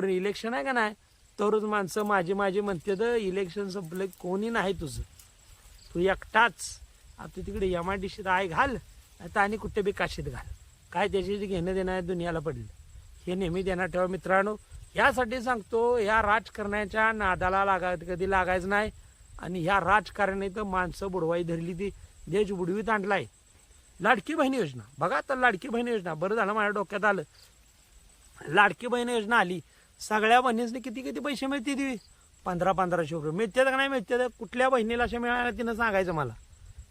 तोवर इलेक्शन आहे का नाही? तरच माणसं माझी माझी म्हणते तर इलेक्शन संपलं कोणी नाही तुझं. तू एकटाच. आता तिकडे एम आय डी सीत आय घाल आता आणि कुठे बी काशीत घाल. काय त्याची घेणं देणं आहे दुनियाला पडलं. हे नेहमी देणार ठेवा मित्रांनो. यासाठी सांगतो ह्या राजकारण्याच्या नादाला लागा कधी लागायचं नाही. आणि ह्या राजकारणी तर माणसं बुडवाई धरली ती. देश बुडवीत आणलाय. लाडकी बहीण योजना. बघा तर लाडकी बहीण योजना. बरं झालं माझ्या डोक्यात आलं. लाडकी बहीण योजना आली. सगळ्या बहिणीसने किती किती पैसे मिळते ती? पंधरा पंधराशे रुपये. मिळते का नाही मिळते कुठल्या बहिणीला असे मिळाले तिनं सांगायचं मला.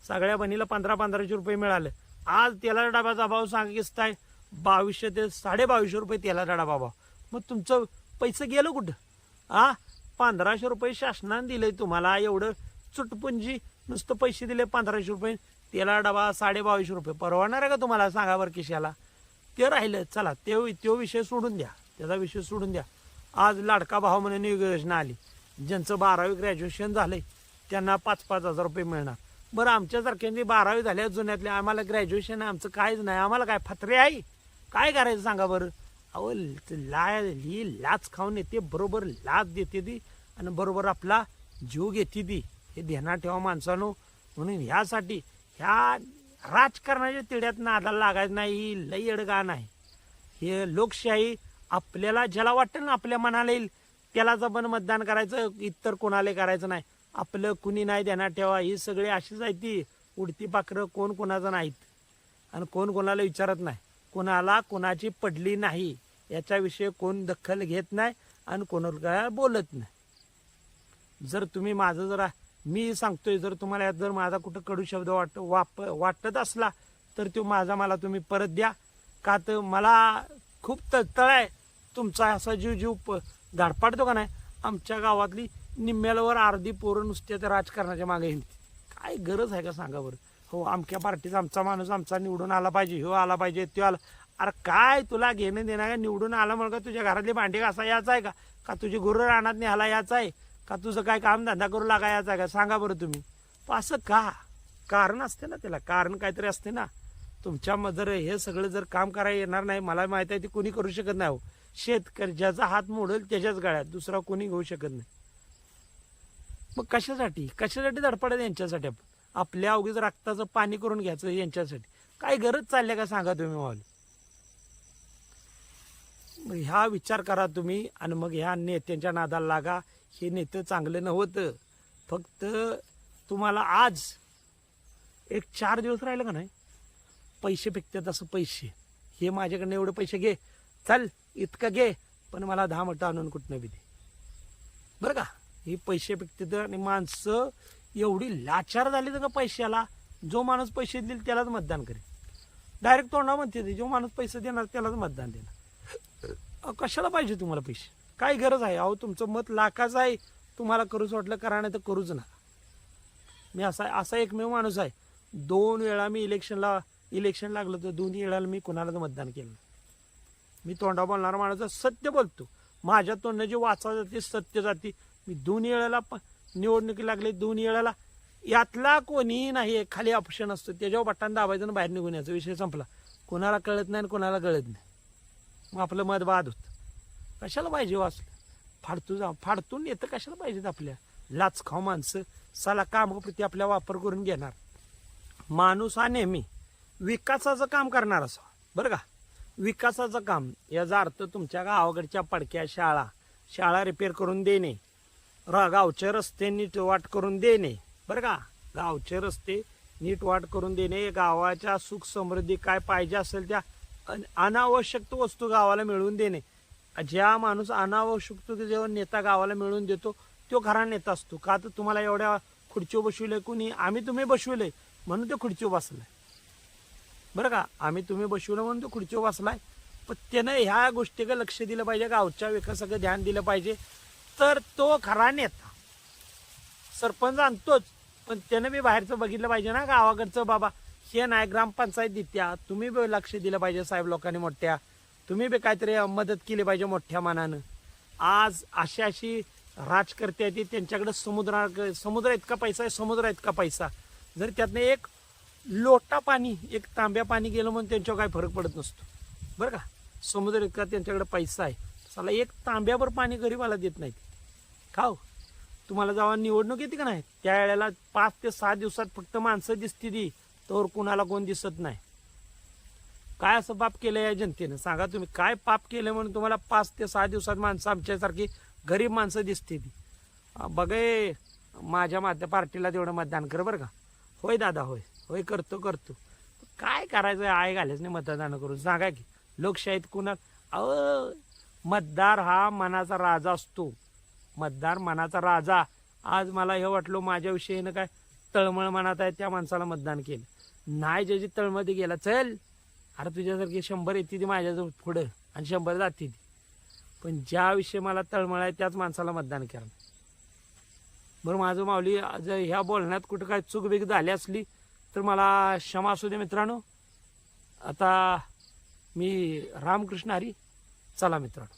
सगळ्या बहिणीला पंधरा पंधराशे रुपये मिळाले. आज तेला डब्याचा भाव आहे. बावीसशे ते साडे बावीसशे रुपये तेलाचा डबा भाव. मग तुमचं पैसे गेलं कुठं? आ? पंधराशे रुपये शासनाने दिले तुम्हाला. एवढं चुटपुंजी नुसतं पैसे दिले पंधराशे रुपये. तेला डबा साडे बावीसशे रुपये. परवडणार आहे का तुम्हाला? सांगा बरं किशाला ते राहिलं. चला ते तो विषय सोडून द्या. त्याचा विषय सोडून द्या. आज लाडका भाव म्हणून एक योजना आली. ज्यांचं बारावी ग्रॅज्युएशन झालंय त्यांना पाच पाच हजार रुपये मिळणार. बरं आमच्यासारख्यांनी बारावी झाल्या जुन्यातल्या आम्हाला ग्रॅज्युएशन आमचं काहीच नाही. आम्हाला काय फत्रे आहे? काय करायचं सांगा बरं? अहो लाय ही लाच खाऊन येते बरोबर लाच देते ती आणि बरोबर आपला जीव घेते ती. हे ध्यानात ठेवा माणसानो. म्हणून ह्यासाठी ह्या राजकारणाच्या तिड्यात नादाला लागायचं नाही लई अडगा नाही हे लोकशाही आपल्याला ज्याला वाटेल ना आपल्या मनाला येईल त्यालाच आपण मतदान करायचं इतर कोणाला करायचं नाही. आपलं कुणी नाही देणार ठेवा ही सगळी अशीच आहे ती. उडती पाखरं कोण कोणाचं नाहीत. आणि कोण कोणाला विचारत नाही. कोणाला कोणाची पडली नाही याच्याविषयी कोण दखल घेत नाही आणि कोणाला बोलत नाही. जर तुम्ही माझं जरा मी सांगतोय जर तुम्हाला यात जर माझा कुठं कडू शब्द वाट वाप वाटत असला तर तो माझा मला तुम्ही परत द्या. का तर मला खूप तळतळ आहे तुमचा असा जीव जीव प- धाडपाडतो का नाही? आमच्या गावातली निम्म्यालावर अर्धी पोरं नुसत्या त्या राजकारणाच्या मागे हिंडते. काय गरज आहे का सांगा बरं? हो आमच्या पार्टीचा आमचा माणूस आमचा निवडून आला पाहिजे हो आला पाहिजे तो आला अरे काय तुला घेणं देणं का निवडून आला म्हणून का तुझ्या घरातली भांडी घासा याचा आहे का? का तुझी गुरु रानात न्याला याचा आहे? का तुझं काय काम धंदा करू लागा याचा आहे का? सांगा बरं तुम्ही. असं का? कारण असते ना त्याला. कारण काहीतरी असते ना. तुमच्या म- जर हे सगळं जर काम करायला येणार नाही मला माहीत आहे ते कोणी करू शकत नाही हो. शेतकरी ज्याचा हात मोडेल त्याच्याच गळ्यात दुसरा कोणी घेऊ शकत नाही. मग कशासाठी? कशासाठी धडपडायचं यांच्यासाठी आपण? आपल्या अवघीच रक्ताचं पाणी करून घ्यायचं यांच्यासाठी. काय गरज चालल्या का सांगा तुम्ही मग ह्या विचार करा तुम्ही आणि मग ह्या नेत्यांच्या नादाला लागा. हे नेतं चांगलं नव्हतं. फक्त तुम्हाला आज एक चार दिवस राहिलं का नाही? पैसे फेकतात असं पैसे. हे माझ्याकडनं एवढे पैसे घे. चल इतकं घे. पण मला दहा मिनटं आणून कुठनं बी दे. बरं का? हे पैसे फेकतात आणि माणसं एवढी लाचार झाली तर का पैशाला? जो माणूस पैसे देईल त्यालाच मतदान करेल. डायरेक्ट तोंडा म्हणते ते, जो माणूस पैसे देणार त्यालाच मतदान देणार. कशाला पाहिजे तुम्हाला पैसे? काय गरज आहे? अहो तुमचं मत लाखाचं आहे. तुम्हाला करूच वाटलं करा नाही तर करूच नका. मी असा असा एकमेव माणूस आहे. दोन वेळा मी इलेक्शनला इलेक्शन लागलं तर दोन्ही वेळाला मी कोणालाच मतदान केलं मी तोंडा बोलणारा माणूस सत्य बोलतो. माझ्या तोंडनं जे वाचा जाते सत्य जाते. मी दोन्ही वेळेला प- निवडणुकी लागले दोन्ही वेळेला. यातला कोणीही नाही खाली ऑप्शन असतो. त्याच्यावर बटन दाबायचं आणि बाहेर निघून याचा विषय संपला. कोणाला कळत नाही आणि कोणाला कळत नाही. मग आपलं मत बाद होतं. कशाला पाहिजे हो वाचलं फाडतो जा फाडतून येतं कशाला पाहिजेत आपल्या? लाच खाऊ माणसं साला कामाप्रती आपल्या वापर करून घेणार. माणूस हा नेहमी विकासाचं काम करणार असा बरं का? विकासाचं काम. याचा अर्थ तुमच्या गावाकडच्या पडक्या शाळा शाळा रिपेअर करून देणे. र गावचे रस्ते नीट वाट करून देणे. बरं का? गावचे रस्ते नीट वाट करून देणे. गावाच्या सुख समृद्धी काय पाहिजे असेल त्या अन- अनावश्यक वस्तू गावाला मिळवून देणे. ज्या माणूस अनावश्यक जेव्हा नेता गावाला मिळवून देतो तो खरा नेता असतो. का तर तुम्हाला एवढ्या खुर्ची बसविले कुणी? आम्ही तुम्ही बसविले म्हणून तो खुर्ची बसलाय. बरं का आम्ही तुम्ही बसवलं म्हणून तो खुर्चीवर बसलाय. पण त्यानं ह्या गोष्टीकडे लक्ष दिलं पाहिजे गावच्या विकासाकडे ध्यान दिलं पाहिजे. तर तो खरा नेता सरपंच आणतोच पण त्यानं मी बाहेरचं बघितलं पाहिजे ना गावाकडचं बाबा. हे नाही ग्रामपंचायत देत्या. तुम्ही बी लक्ष दिलं पाहिजे साहेब लोकांनी मोठ्या. तुम्ही बी काहीतरी मदत केली पाहिजे मोठ्या मानानं. आज अशी अशी राजकर्ते आहेत त्यांच्याकडे समुद्रा समुद्र इतका पैसा आहे समुद्र इतका पैसा. जर त्यातनं एक लोटा पाणी एक तांब्या पाणी गेलं म्हणून त्यांच्यावर काय फरक पडत नसतो. बरं का? समुद्र इतका त्यांच्याकडे पैसा आहे. चला एक तांब्यावर पाणी गरीबाला देत नाहीत. खाव तुम्हाला जेव्हा निवडणूक येते का नाही? त्या वेळेला पाच ते सहा दिवसात फक्त माणसं दिसती ती. तर कुणाला कोण दिसत नाही. काय असं पाप केलं या जनतेनं? सांगा तुम्ही काय पाप केलं म्हणून तुम्हाला पाच ते सहा दिवसात माणसं आमच्यासारखी गरीब माणसं दिसते ती? बघे माझ्या माझ्या पार्टीला तेवढं मतदान कर बरं का. होय दादा होय. होय करतो करतो. काय करायचं? आय घालायच नाही मतदान करून. सांगा की लोकशाहीत कुणा अहो मतदार हा मनाचा राजा असतो. मतदार मनाचा राजा. आज मला हे वाटलं माझ्याविषयीनं काय तळमळ मनात आहे त्या माणसाला मतदान केलं. नाही ज्याची तळमळी गेला. चल. अरे तुझ्यासारखी शंभर येते ती माझ्याजवळ पुढं आणि शंभर जाते ती. पण ज्याविषयी मला तळमळ आहे त्याच माणसाला मतदान करा बरं माझं माऊली जर ह्या बोलण्यात कुठं काय चूकबीक झाली असली तर मला क्षमा असू दे मित्रांनो. आता मी रामकृष्ण हरी. चला मित्रांनो.